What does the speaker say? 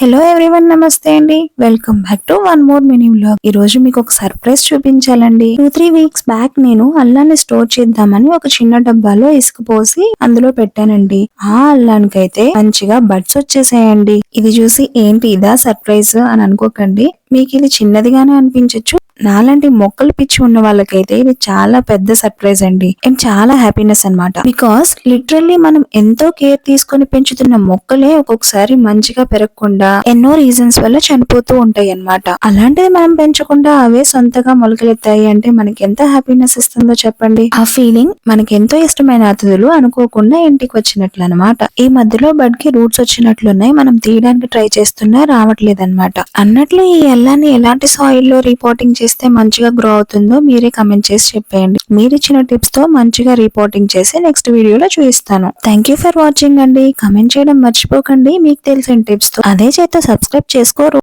Hello everyone నమస్తే అండి. Welcome back to one more mini blog ఈ రోజు మీకు ఒక సర్ప్రైజ్ చూపించాలండి. టూ త్రీ వీక్స్ బ్యాక్ నేను అల్లాన్ని స్టోర్ చేద్దామని ఒక చిన్న డబ్బాలో ఇసుక పోసి అందులో పెట్టానండి. ఆ అల్లానికి అయితే మంచిగా బడ్స్ వచ్చేసాయండి. ఇది చూసి ఏంటి ఇదా సర్ప్రైజ్ అని అనుకోకండి. మీకు ఇది చిన్నదిగానే అనిపించవచ్చు నాలాంటి మొక్కలు పిచ్చి ఉన్న వాళ్ళకైతే ఇది చాలా పెద్ద సర్ప్రైజ్ అండి. అండ్ చాలా హ్యాపీనెస్ అన్నమాట. బికాస్ లిటరల్లీ మనం ఎంతో కేర్ తీసుకొని పెంచుతున్న మొక్కలే ఒక్కొక్కసారి మంచిగా పెరగకుండా ఎన్నో రీజన్స్ వల్ల చనిపోతూ ఉంటాయి అన్నమాట అలాంటిది మనం పెంచకుండా అవే సొంతగా మొలకలెత్తాయి అంటే మనకి ఎంత హ్యాపీనెస్ ఇస్తుందో చెప్పండి. ఆ ఫీలింగ్ మనకి ఎంతో ఇష్టమైన అతిథులు అనుకోకుండా ఇంటికి వచ్చినట్లు అనమాట ఈ మధ్యలో బడ్కి రూట్స్ వచ్చినట్లున్నాయి. మనం తీయడానికి ట్రై చేస్తున్నా రావట్లేదు అనమాట అన్నట్లు ఈ ఎల్లాన్ని ఎలాంటి సాయిల్లో రిపోర్టింగ్ చేస్తే మంచిగా గ్రో అవుతుందో మీరే కమెంట్ చేసి చెప్పేయండి. మీరు ఇచ్చిన టిప్స్తో మంచిగా రిపోర్టింగ్ చేసి నెక్స్ట్ వీడియోలో చూపిస్తాను. థ్యాంక్ యూ ఫర్ వాచింగ్ అండి. కమెంట్ చేయడం మర్చిపోకండి. మీకు తెలిసిన టిప్స్తో. అదే చేత సబ్స్క్రైబ్ చేసుకోరు.